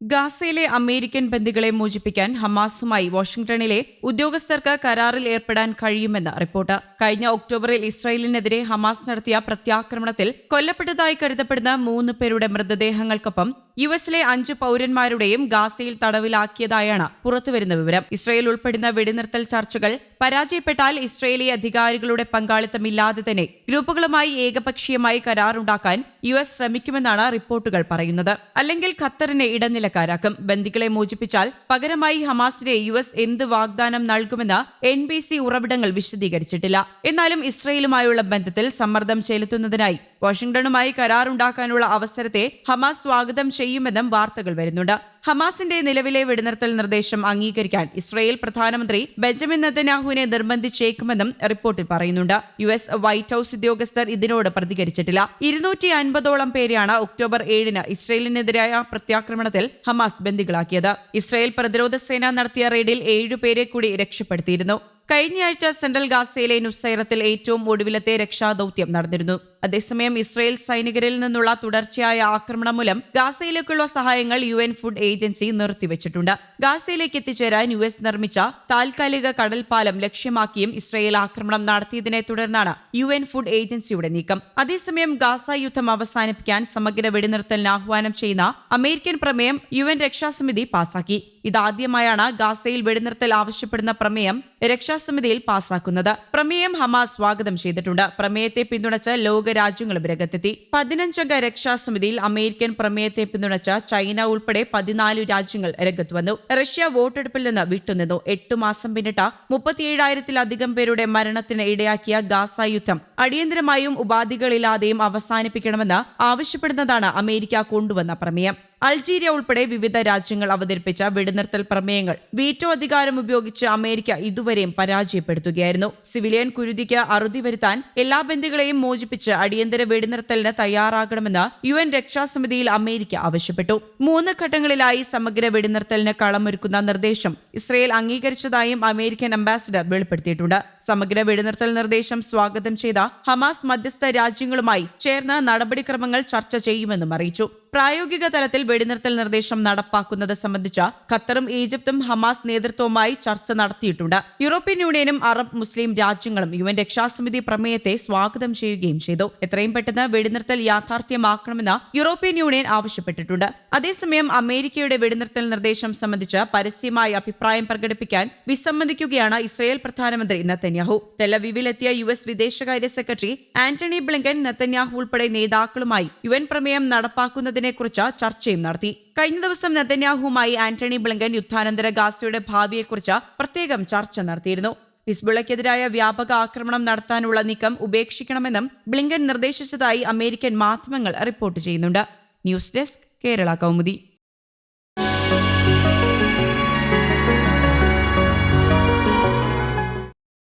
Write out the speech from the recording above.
ഗാസയിലെ അമേരിക്കൻ ബന്ദികളെ മോചിപ്പിക്കാൻ ഹമാസുമായി വാഷിംഗ്ടണിലെ ഉദ്യോഗസ്ഥർക്ക് കരാറിൽ ഏർപ്പെടാൻ കഴിയുമെന്ന് റിപ്പോർട്ട്. കഴിഞ്ഞ ഒക്ടോബറിൽ ഇസ്രായേലിനെതിരെ ഹമാസ് നടത്തിയ പ്രത്യാക്രമണത്തിൽ കൊല്ലപ്പെട്ടതായി കരുതപ്പെടുന്ന മൂന്ന് പേരുടെ മൃതദേഹങ്ങൾക്കൊപ്പം യു എസിലെ അഞ്ച് പൌരന്മാരുടെയും ഗാസയിൽ തടവിലാക്കിയതായാണ് പുറത്തുവരുന്ന വിവരം. ഇസ്രയേൽ ഉൾപ്പെടുന്ന വെടിനിർത്തൽ ചർച്ചകൾ പരാജയപ്പെട്ടാൽ ഇസ്രയേലി അധികാരികളുടെ പങ്കാളിത്തമില്ലാതെ തന്നെ ഗ്രൂപ്പുകളുമായി ഏകപക്ഷീയമായി കരാറുണ്ടാക്കാൻ യു എസ് ശ്രമിക്കുമെന്നാണ് റിപ്പോർട്ടുകൾ പറയുന്നത്. അല്ലെങ്കിൽ ഖത്തറിനെ ഇടനിലക്കാരാക്കും. ബന്ദികളെ മോചിപ്പിച്ചാൽ പകരമായി ഹമാസിനെ യു എസ് എന്ത് വാഗ്ദാനം നൽകുമെന്ന് എൻ ബി സി ഉറവിടങ്ങൾ വിശദീകരിച്ചിട്ടില്ല. എന്നാലും ഇസ്രയേലുമായുള്ള ബന്ധത്തിൽ സമ്മർദ്ദം ചെലുത്തുന്നതിനായി വാഷിംഗ്ടണുമായി കരാറുണ്ടാക്കാനുള്ള അവസരത്തെ ഹമാസ് സ്വാഗതം ചെയ്യുമെന്നും വാർത്തകൾ വരുന്നുണ്ട്. ഹമാസിന്റെ നിലവിലെ വെടിനിർത്തൽ നിർദ്ദേശം അംഗീകരിക്കാൻ ഇസ്രയേൽ പ്രധാനമന്ത്രി ബെഞ്ചമിൻ നെതന്യാഹുവിനെ നിർബന്ധിച്ചേക്കുമെന്നും റിപ്പോർട്ടിൽ പറയുന്നുണ്ട്. യു എസ് വൈറ്റ് ഹൌസ് ഉദ്യോഗസ്ഥർ ഇതിനോട് പ്രതികരിച്ചിട്ടില്ല. ഇരുന്നൂറ്റി അൻപതോളം പേരെയാണ് ഒക്ടോബർ ഏഴിന് ഇസ്രയേലിനെതിരായ പ്രത്യാക്രമണത്തിൽ ഹമാസ് ബന്ദികളാക്കിയത്. ഇസ്രയേൽ പ്രതിരോധ സേന നടത്തിയ റെയ്ഡിൽ ഏഴുപേരെ കൂടി രക്ഷപ്പെടുത്തിയിരുന്നു. കഴിഞ്ഞയാഴ്ച സെൻട്രൽ ഗാസയിലെ നുസൈറത്തിൽ ഏറ്റവും ഒടുവിലത്തെ രക്ഷാദൌത്യം നടന്നിരുന്നു. അതേസമയം ഇസ്രയേൽ സൈനികരിൽ നിന്നുള്ള തുടർച്ചയായ ആക്രമണം മൂലം ഗാസയിലേക്കുള്ള സഹായങ്ങൾ യു എൻ ഫുഡ് ഏജൻസി നിർത്തിവച്ചിട്ടുണ്ട്. ഗാസയിലേക്ക് എത്തിച്ചേരാൻ യു എസ് നിർമ്മിച്ച താൽക്കാലിക കടൽപാലം ലക്ഷ്യമാക്കിയും ഇസ്രയേൽ ആക്രമണം നടത്തിയതിനെ തുടർന്നാണ് യു എൻ ഫുഡ് ഏജൻസിയുടെ നീക്കം. അതേസമയം ഗാസ യുദ്ധം അവസാനിപ്പിക്കാൻ സമഗ്ര വെടിനിർത്തലിന് ആഹ്വാനം ചെയ്യുന്ന അമേരിക്കൻ പ്രമേയം യു എൻ രക്ഷാസമിതി പാസാക്കി. ഇതാദ്യമായാണ് ഗാസയിൽ വെടിനിർത്തൽ ആവശ്യപ്പെടുന്ന പ്രമേയം രക്ഷാസമിതിയിൽ പാസാക്കുന്നത്. പ്രമേയം ഹമാസ് സ്വാഗതം ചെയ്തിട്ടുണ്ട്. പ്രമേയത്തെ പിന്തുണച്ച് ലോകരാജ്യങ്ങളും രംഗത്തെത്തി. പതിനഞ്ചംഗ രക്ഷാസമിതിയിൽ അമേരിക്കൻ പ്രമേയത്തെ പിന്തുണച്ച ചൈന ഉൾപ്പെടെ പതിനാല് രാജ്യങ്ങൾ രംഗത്ത് വന്നു. റഷ്യ വോട്ടെടുപ്പിൽ നിന്ന് വിട്ടുനിന്നു. എട്ടു മാസം പിന്നിട്ട മുപ്പത്തിയേഴായിരത്തിലധികം പേരുടെ മരണത്തിന് ഇടയാക്കിയ ഗാസ യുദ്ധം അടിയന്തരമായും ഉപാധികളില്ലാതെയും അവസാനിപ്പിക്കണമെന്ന് ആവശ്യപ്പെടുന്നതാണ് അമേരിക്ക കൊണ്ടുവന്ന പ്രമേയം. അൾജീരിയ ഉൾപ്പെടെ വിവിധ രാജ്യങ്ങൾ അവതരിപ്പിച്ച വെടിനിർത്തൽ പ്രമേയങ്ങൾ വീറ്റോ അധികാരം ഉപയോഗിച്ച് അമേരിക്ക ഇതുവരെയും പരാജയപ്പെടുത്തുകയായിരുന്നു. സിവിലിയൻ കുരുതിക്ക് അറുതി വരുത്താൻ എല്ലാ ബന്ധികളെയും മോചിപ്പിച്ച് അടിയന്തര വെടിനിർത്തലിന് തയ്യാറാകണമെന്ന് യു എൻ രക്ഷാസമിതിയിൽ അമേരിക്ക ആവശ്യപ്പെട്ടു. മൂന്ന് ഘട്ടങ്ങളിലായി സമഗ്ര വെടിനിർത്തലിന് കളമൊരുക്കുന്ന നിർദ്ദേശം ഇസ്രയേൽ അംഗീകരിച്ചതായും അമേരിക്കൻ അംബാസിഡർ വെളിപ്പെടുത്തിയിട്ടുണ്ട്. സമഗ്ര വെടിനിർത്തൽ നിർദ്ദേശം സ്വാഗതം ചെയ്ത ഹമാസ് മധ്യസ്ഥ രാജ്യങ്ങളുമായി ചേർന്ന് നടപടിക്രമങ്ങൾ ചർച്ച ചെയ്യുമെന്നും അറിയിച്ചു. പ്രായോഗിക തലത്തിൽ വെടിനിർത്തൽ നിർദ്ദേശം നടപ്പാക്കുന്നത് സംബന്ധിച്ച ഖത്തറും ഈജിപ്തും ഹമാസ് നേതൃത്വവുമായി ചർച്ച നടത്തിയിട്ടുണ്ട്. യൂറോപ്യൻ യൂണിയനും അറബ് മുസ്ലിം രാജ്യങ്ങളും യു എൻ രക്ഷാസമിതി പ്രമേയത്തെ സ്വാഗതം ചെയ്യുകയും ചെയ്തു. എത്രയും പെട്ടെന്ന് വെടിനിർത്തൽ യാഥാർത്ഥ്യമാക്കണമെന്ന് യൂറോപ്യൻ യൂണിയൻ ആവശ്യപ്പെട്ടിട്ടുണ്ട്. അതേസമയം അമേരിക്കയുടെ വെടിനിർത്തൽ നിർദ്ദേശം സംബന്ധിച്ച് പരസ്യമായി അഭിപ്രായം പ്രകടിപ്പിക്കാൻ വിസമ്മതിക്കുകയാണ് ഇസ്രയേൽ പ്രധാനമന്ത്രി നെത്തന്യാഹു തെലവിവിലെത്തിയ യു എസ് വിദേശകാര്യ സെക്രട്ടറി ആന്റണി ബ്ലിങ്കൻ നെത്തന്യാഹു ഉൾപ്പെടെ നേതാക്കളുമായി യു എൻ പ്രമേയം നടപ്പാക്കുന്നതിനെക്കുറിച്ച് ചർച്ചയും നടത്തി. കഴിഞ്ഞ ദിവസം നെതന്യാഹുമായി ആന്റണി ബ്ലിങ്കൻ യുദ്ധാനന്തര ഗാസയുടെ ഭാവിയെക്കുറിച്ച് പ്രത്യേകം ചർച്ച നടത്തിയിരുന്നു. ഹിസ്ബുള്ളയ്ക്കെതിരായ വ്യാപക ആക്രമണം നടത്താനുള്ള നീക്കം ഉപേക്ഷിക്കണമെന്നും ബ്ലിങ്കൻ നിർദ്ദേശിച്ചതായി അമേരിക്കൻ മാധ്യമങ്ങൾ റിപ്പോർട്ട് ചെയ്യുന്നുണ്ട്. News desk Kerala Kaumudi.